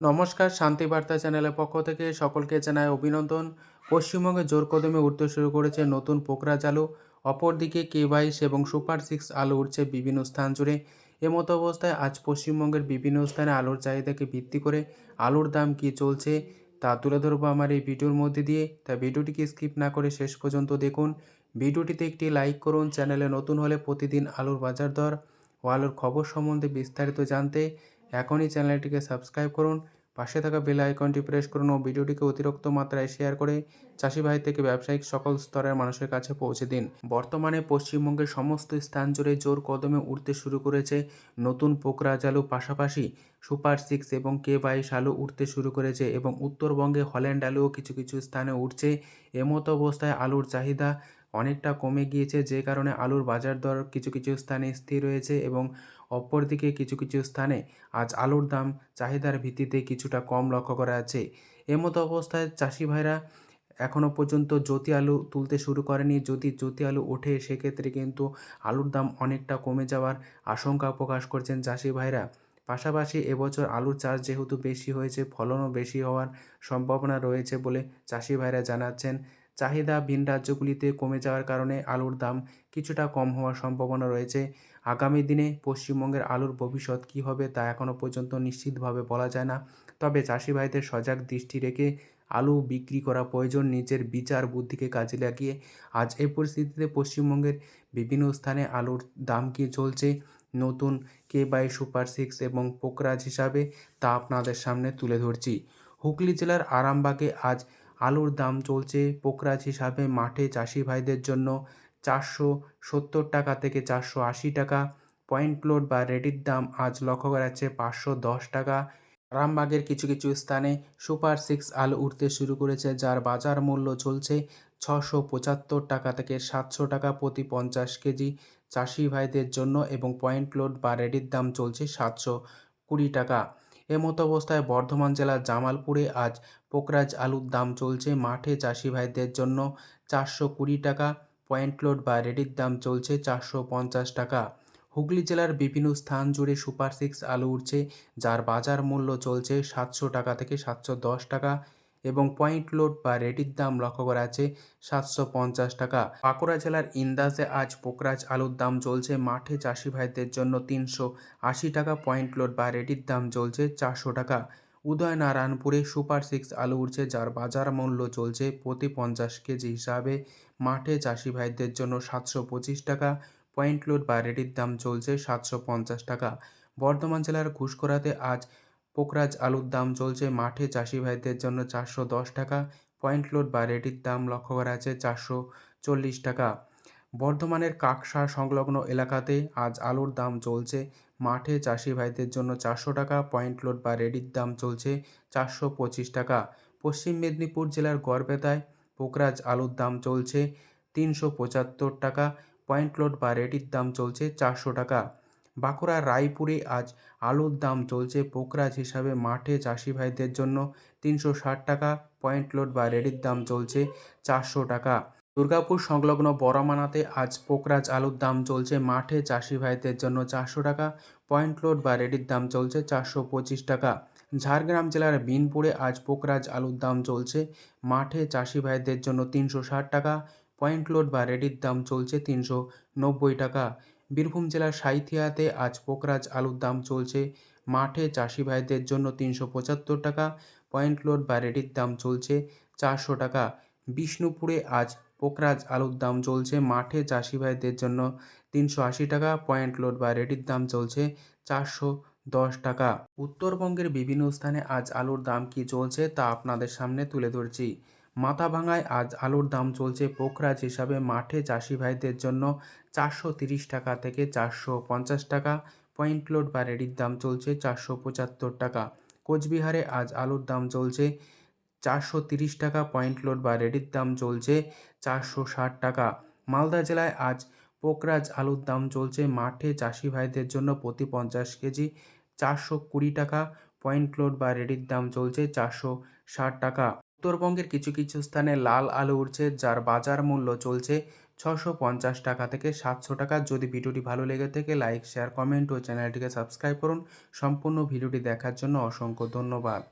নমস্কার শান্তিবার্তা চ্যানেলের পক্ষ থেকে সকলকে জানায় অভিনন্দন। পশ্চিমবঙ্গে জোর কদমে উঠতে শুরু করেছে নতুন পোকরা চালু অপরদিকে কে বাইশ এবং সুপার সিক্স আলু উঠছে বিভিন্ন স্থান জুড়ে। এমতো অবস্থায় আজ পশ্চিমবঙ্গের বিভিন্ন স্থানে আলুর চাহিদাকে ভিত্তি করে আলুর দাম কী চলছে তা তুলে ধরবো আমার এই ভিডিওর মধ্যে দিয়ে। তা ভিডিওটিকে স্কিপ না করে শেষ পর্যন্ত দেখুন। ভিডিওটিতে একটি লাইক করুন, চ্যানেলে নতুন হলে প্রতিদিন আলুর বাজার দর ও আলুর খবর সম্বন্ধে বিস্তারিত জানতে এখনই চ্যানেলটিকে সাবস্ক্রাইব করুন, পাশে থাকা বেল আইকনটি প্রেস করুন ও ভিডিওটিকে অতিরিক্ত মাত্রায় শেয়ার করে চাষি ভাই থেকে ব্যবসায়িক সকল স্তরের মানুষের কাছে পৌঁছে দিন। বর্তমানে পশ্চিমবঙ্গের সমস্ত স্থান জুড়ে জোর কদমে উঠতে শুরু করেছে নতুন পোকরাজ আলু পাশাপাশি সুপার সিক্স এবং কে বাইশ আলু উঠতে শুরু করেছে এবং উত্তরবঙ্গে হল্যান্ড আলুও কিছু কিছু স্থানে উঠছে এমতো অবস্থায় আলুর চাহিদা অনেকটা কমে গিয়েছে, যে কারণে আলুর বাজার দর কিছু কিছু স্থানে স্থির রয়েছে এবং অপরদিকে কিছু কিছু স্থানে আজ আলুর দাম, চাহিদার ভিত্তিতে কিছুটা কম লক্ষ্য করা যাচ্ছে। এমতো অবস্থায় চাষি ভাইরা এখনও পর্যন্ত জ্যোতি আলু তুলতে শুরু করেনি। যদি জ্যোতি আলু ওঠে, সেক্ষেত্রে কিন্তু আলুর দাম অনেকটা কমে যাওয়ার আশঙ্কা প্রকাশ করছেন চাষি ভাইরা। পাশাপাশি এবছর আলুর চাষ যেহেতু বেশি হয়েছে, ফলনও বেশি হওয়ার সম্ভাবনা রয়েছে বলে চাষি ভাইরা জানাচ্ছেন। চাহিদা ভিন রাজ্যগুলিতে কমে যাওয়ার কারণে আলুর দাম কিছুটা কম হওয়ার সম্ভাবনা রয়েছে। আগামী দিনে পশ্চিমবঙ্গের আলুর ভবিষ্যৎ কী হবে তা এখনও পর্যন্ত নিশ্চিতভাবে বলা যায় না। তবে চাষি ভাইদের সজাগ দৃষ্টি রেখে আলু বিক্রি করা প্রয়োজন নিজের বিচার বুদ্ধিকে কাজে লাগিয়ে। আজ এই পরিস্থিতিতে পশ্চিমবঙ্গের বিভিন্ন স্থানে আলুর দাম কী চলছে, নতুন কে বাই সুপার সিক্স এবং পোকরাজ হিসাবে তা আপনাদের সামনে তুলে ধরছি। হুগলি জেলার আরামবাগে আজ আলুর দাম চলছে পোকরাজ হিসাবে মাঠে চাষি ভাইদের জন্য চারশো সত্তর টাকা থেকে চারশো আশি টাকা। পয়েন্ট লোড বা রেডির দাম আজ লক্ষ্য করা যাচ্ছে পাঁচশো দশ টাকা। রামবাগের কিছু কিছু স্থানে সুপার সিক্স আলু উঠতে শুরু করেছে, যার বাজার মূল্য চলছে ছশো পঁচাত্তর টাকা থেকে সাতশো টাকা প্রতি পঞ্চাশ কেজি। চাষি ভাইদের জন্য এবং পয়েন্ট লোড বা রেডির দাম চলছে সাতশো কুড়ি টাকা। এমতো অবস্থায় বর্ধমান জেলার জামালপুরে আজ পোকরাজ আলুর দাম চলছে মাঠে চাষি ভাইদের জন্য চারশো কুড়ি টাকা, পয়েন্ট লোড বা রেডির দাম চলছে চারশো পঞ্চাশ টাকা। হুগলি জেলার বিভিন্ন স্থান জুড়ে সুপার সিক্স আলু উঠছে, যার বাজার মূল্য চলছে সাতশো টাকা থেকে সাতশো দশ টাকা। এবং পয়েন্ট লোড বা রেডির দাম লক্ষ্য করা আছে সাতশো পঞ্চাশ টাকা। বাঁকুড়া জেলার ইন্দাসে আজ পোকরাজ আলুর দাম চলছে মাঠে চাষি ভাইদের জন্য তিনশো আশি টাকা, পয়েন্ট লোড বা রেডির দাম চলছে চারশো টাকা। উদয়নারায়ণপুরে সুপার সিক্স আলু উঠছে, যার বাজার মূল্য চলছে প্রতি পঞ্চাশ কেজি হিসাবে। মাঠে চাষি ভাইদের জন্য সাতশো পঁচিশ টাকা, পয়েন্ট লোড বা রেডির দাম চলছে সাতশো পঞ্চাশ টাকা। বর্ধমান জেলার ঘুষকরাতে আজ পোকরাজ আলুর দাম চলছে মাঠে। চাষি ভাইদের জন্য চারশো দশ টাকা, পয়েন্ট লোড বা রেডির দাম লক্ষ্য করা আছে চারশো চল্লিশ টাকা। বর্ধমানের কাকসা সংলগ্ন এলাকাতে আজ আলুর দাম চলছে মাঠে। চাষি ভাইদের জন্য চারশো টাকা, পয়েন্ট লোড বা রেডির দাম চলছে চারশো পঁচিশ টাকা। পশ্চিম মেদিনীপুর জেলার গড়বেতায় পোকরাজ আলুর দাম চলছে তিনশো পঁচাত্তর টাকা, পয়েন্ট লোড বা রেডির দাম চলছে চারশো টাকা। বাঁকুড়ার রায়পুরে আজ আলুর দাম চলছে পোকরাজ হিসাবে। মাঠে চাষি ভাইদের জন্য তিনশো ষাট টাকা, পয়েন্ট লোড বা রেডির দাম চলছে চারশো টাকা। দুর্গাপুর সংলগ্ন বড়মানাতে আজ পোকরাজ আলুর দাম চলছে। মাঠে চাষি ভাইদের জন্য চারশো টাকা, পয়েন্ট লোড বা রেডির দাম চলছে চারশো পঁচিশ টাকা। ঝাড়গ্রাম জেলার বিনপুরে আজ পোকরাজ আলুর দাম চলছে। মাঠে চাষি ভাইদের জন্য তিনশো ষাট টাকা, পয়েন্ট লোড বা রেডির দাম চলছে তিনশো নব্বই টাকা। বীরভূম জেলার সাঁইথিয়াতে আজ পোকরাজ আলুর দাম চলছে। মাঠে চাষি ভাইদের জন্য তিনশো পঁচাত্তর টাকা, পয়েন্ট লোড বা রেডির দাম চলছে চারশো টাকা। বিষ্ণুপুরে আজ পোকরাজ আলুর দাম চলছে, মাঠে চাষি ভাইদের জন্য তিনশো আশি টাকা, পয়েন্ট লোড বা রেডির দাম চলছে চারশো দশ টাকা। উত্তরবঙ্গের বিভিন্ন স্থানে আজ আলুর দাম কি চলছে তা আপনাদের সামনে তুলে ধরছি। মাথাভাঙায় আজ আলুর দাম চলছে পোখরাজ হিসাবে মাঠে চাষি ভাইদের জন্য চারশো তিরিশ টাকা থেকে চারশো পঞ্চাশ টাকা। পয়েন্ট লোড বা রেডির দাম চলছে চারশো পঁচাত্তর টাকা। কোচবিহারে আজ আলুর দাম চলছে চারশো তিরিশ টাকা। পয়েন্ট লোড বা রেডির দাম চলছে চারশো ষাট টাকা। মালদা জেলায় আজ পোকরাজ আলুর দাম চলছে মাঠে চাষি ভাইদের জন্য প্রতি পঞ্চাশ কেজি চারশো কুড়ি টাকা। পয়েন্ট লোড বা রেডির দাম চলছে চারশো ষাট টাকা। উত্তরবঙ্গের কিছু কিছু স্থানে লাল আলু উঠছে, যার বাজার মূল্য চলছে ছশো পঞ্চাশ টাকা থেকে সাতশো টাকা। যদি ভিডিওটি ভালো লেগে থাকে, লাইক, শেয়ার, কমেন্ট ও চ্যানেলটিকে সাবস্ক্রাইব করুন। সম্পূর্ণ ভিডিওটি দেখার জন্য অসংখ্য ধন্যবাদ।